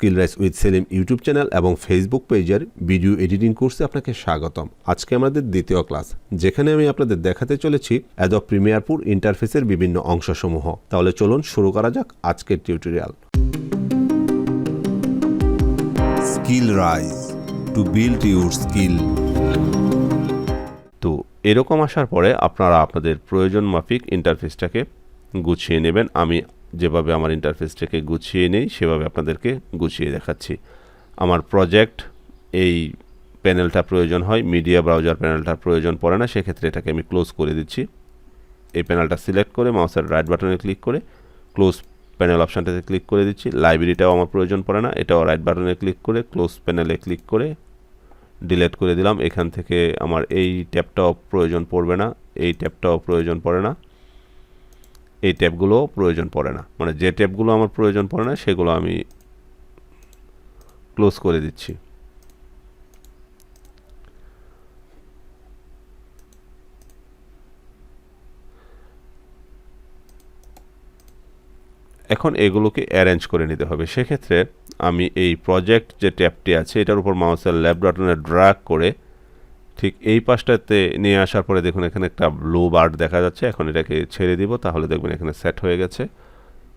Skill rise with Selim YouTube channel এবং Facebook পেজের video editing কোর্সে আপনাকে স্বাগতম। আজকে আমাদের দ্বিতীয় ক্লাস যেখানে আমি আপনাদের দেখাতে চলেছি অ্যাডব প্রিমিয়ার পুর ইন্টারফেসের বিভিন্ন অংশসমূহ। তাহলে চলুন শুরু করা যাক আজকের tutorial. Skill rise to build your skill. তো এরকম আসার পরে আপনারা আপনাদের প্রয়োজন মাফিক ইন্টারফেসটাকে গুছিয়ে নেবেন। আমি যেভাবে আমার ইন্টারফেসটাকে গুছিয়ে নেই, সেভাবে আপনাদেরকে গুছিয়ে দেখাচ্ছি। আমার প্রজেক্ট এই প্যানেলটা প্রয়োজন হয় মিডিয়া ব্রাউজার প্যানেলটা প্রয়োজন পড়ে না, সেক্ষেত্রে এটাকে আমি ক্লোজ করে দিচ্ছি। এই প্যানেলটা সিলেক্ট করে মাউসের রাইট বাটনে ক্লিক করে ক্লোজ প্যানেল অপশানটাতে ক্লিক করে দিচ্ছি। লাইব্রেরিটাও আমার প্রয়োজন পড়ে না, এটাও রাইট বাটনে ক্লিক করে ক্লোজ প্যানেলে ক্লিক করে ডিলেট করে দিলাম। এখান থেকে আমার এই ট্যাবটাও প্রয়োজন পড়বে না, এই ট্যাবটাও প্রয়োজন পড়ে না। এই ট্যাবগুলোও প্রয়োজন পড়ে না। মানে যে ট্যাবগুলো আমার প্রয়োজন পড়ে না, সেগুলো আমি ক্লোজ করে দিচ্ছি। এখন এগুলোকে অ্যারেঞ্জ করে নিতে হবে। সেক্ষেত্রে আমি এই প্রজেক্ট যে ট্যাবটি আছে, এটার উপর মাউসের ল্যাব ড্র্যাগ করে ঠিক এই পাশটাতে নিয়ে আসার পরে দেখুন এখানে একটা ব্লু বার্ড দেখা যাচ্ছে। এখন এটাকে ছেড়ে দিব, তাহলে দেখবেন এখানে সেট হয়ে গেছে।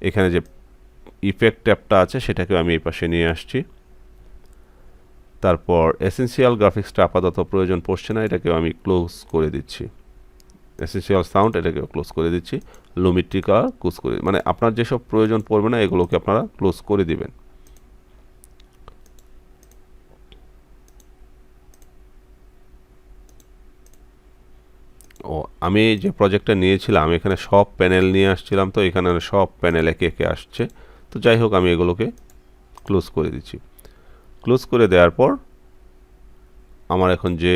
এখানে যে ইফেক্ট ট্যাবটা আছে, সেটাকেও আমি এই পাশে নিয়ে আসছি। তারপর এসেন্সিয়াল গ্রাফিক্সটা আপাতত প্রয়োজন পড়ছে না, এটাকেও আমি ক্লোজ করে দিচ্ছি। এসেন্সিয়াল সাউন্ড এটাকেও ক্লোজ করে দিচ্ছি। লুমিট্রি কালার ক্লোজ করে মানে আপনার যেসব প্রয়োজন পড়বে না, এগুলোকে আপনারা ক্লোজ করে দিবেন। ও আমি যে প্রজেক্টটা নিয়েছিলাম এখানে সব প্যানেল নিয়ে আসছিলাম, তো এখানে সব প্যানেল একে একে আসছে। তো যাই হোক, আমি এগুলোকে ক্লোজ করে দিচ্ছি। ক্লোজ করে দেওয়ার পর আমার এখন যে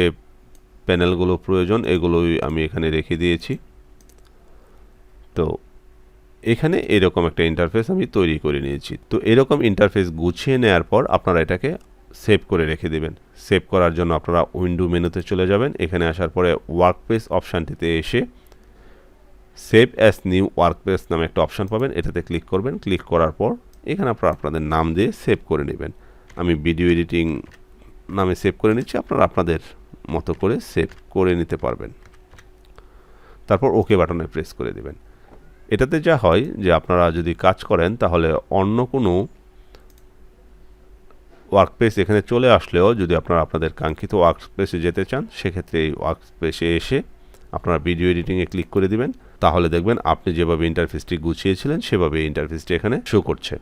প্যানেলগুলো প্রয়োজন, এগুলোই আমি এখানে রেখে দিয়েছি। তো এখানে এরকম একটা ইন্টারফেস আমি তৈরি করে নিয়েছি। তো এরকম ইন্টারফেস গুছিয়ে নেওয়ার পর আপনারা এটাকে সেভ করে রেখে দেবেন। সেভ করার জন্য আপনারা উইন্ডো মেনুতে চলে যাবেন। এখানে আসার পরে ওয়ার্কপেস অপশানটিতে এসে সেভ অ্যাস নিউ ওয়ার্কপেস নামে একটা অপশান পাবেন। এটাতে ক্লিক করবেন। ক্লিক করার পর এখানে আপনারা আপনাদের নাম দিয়ে সেভ করে নেবেন। আমি ভিডিও এডিটিং নামে সেভ করে নিচ্ছি। আপনারা আপনাদের মতো করে সেভ করে নিতে পারবেন। তারপর ওকে বাটনে প্রেস করে দেবেন। এটাতে যা হয় যে আপনারা যদি কাজ করেন তাহলে অন্য কোনো ওয়ার্কপ্লেস এখানে চলে আসলেও যদি আপনারা আপনাদের কাঙ্ক্ষিত ওয়ার্কস্পেসে যেতে চান, সেক্ষেত্রে এই ওয়ার্কস্পেসে এসে আপনারা ভিডিও এডিটিংয়ে ক্লিক করে দিবেন। তাহলে দেখবেন আপনি যেভাবে ইন্টারফেসটি গুছিয়েছিলেন, সেভাবে ইন্টারফেসটি এখানে শো করছে।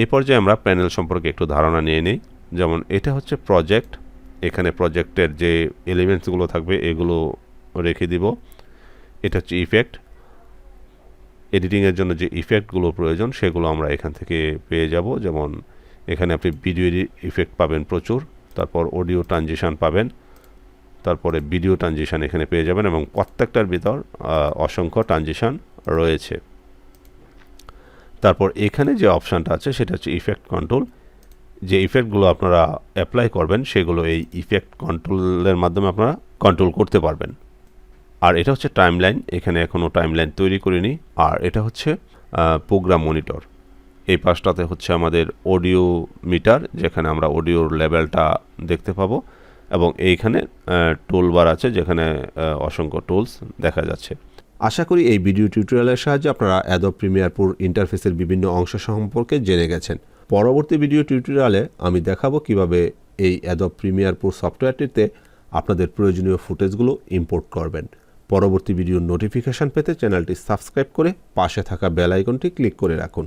এই পর্যায়ে আমরা প্যানেল সম্পর্কে একটু ধারণা নিয়ে নিই। যেমন এটা হচ্ছে প্রজেক্ট এখানে প্রজেক্টের যে এলিমেন্টসগুলো থাকবে, এগুলো রেখে দিব। এটা হচ্ছে ইফেক্ট এডিটিংয়ের জন্য যে ইফেক্টগুলো প্রয়োজন, সেগুলো আমরা এখান থেকে পেয়ে যাব। যেমন এখানে আপনি ভিডিও ইফেক্ট পাবেন প্রচুর, তারপর অডিও ট্রানজিশন পাবেন, তারপরে ভিডিও ট্রানজিশন এখানে পেয়ে যাবেন এবং প্রত্যেকটার ভিতর অসংখ্য ট্রানজিশন রয়েছে। তারপর এখানে যে অপশানটা আছে সেটা হচ্ছে ইফেক্ট কন্ট্রোল যে ইফেক্টগুলো আপনারা অ্যাপ্লাই করবেন সেগুলো এই ইফেক্ট কন্ট্রোলের মাধ্যমে আপনারা কন্ট্রোল করতে পারবেন। আর এটা হচ্ছে টাইমলাইন এখানে এখনও টাইমলাইন তৈরি করিনি। আর এটা হচ্ছে প্রোগ্রাম মনিটর এই পাশটাতে হচ্ছে আমাদের অডিও মিটার যেখানে আমরা অডিওর লেভেলটা দেখতে পাবো। এবং এইখানে টুলবার আছে, যেখানে অসংখ্য টুলস দেখা যাচ্ছে। আশা করি এই ভিডিও টিউটোরিয়ালের সাহায্যে আপনারা অ্যাডব প্রিমিয়ার পুর ইন্টারফেসের বিভিন্ন অংশ সম্পর্কে জেনে গেছেন। পরবর্তী ভিডিও টিউটোরিয়ালে আমি দেখাবো কীভাবে এই অ্যাডব প্রিমিয়ার পুর সফটওয়্যারটিতে আপনাদের প্রয়োজনীয় ফুটেজগুলো ইম্পোর্ট করবেন। পরবর্তী ভিডিওর নোটিফিকেশন পেতে চ্যানেলটি সাবস্ক্রাইব করে পাশে থাকা বেল আইকনটি ক্লিক করে রাখুন।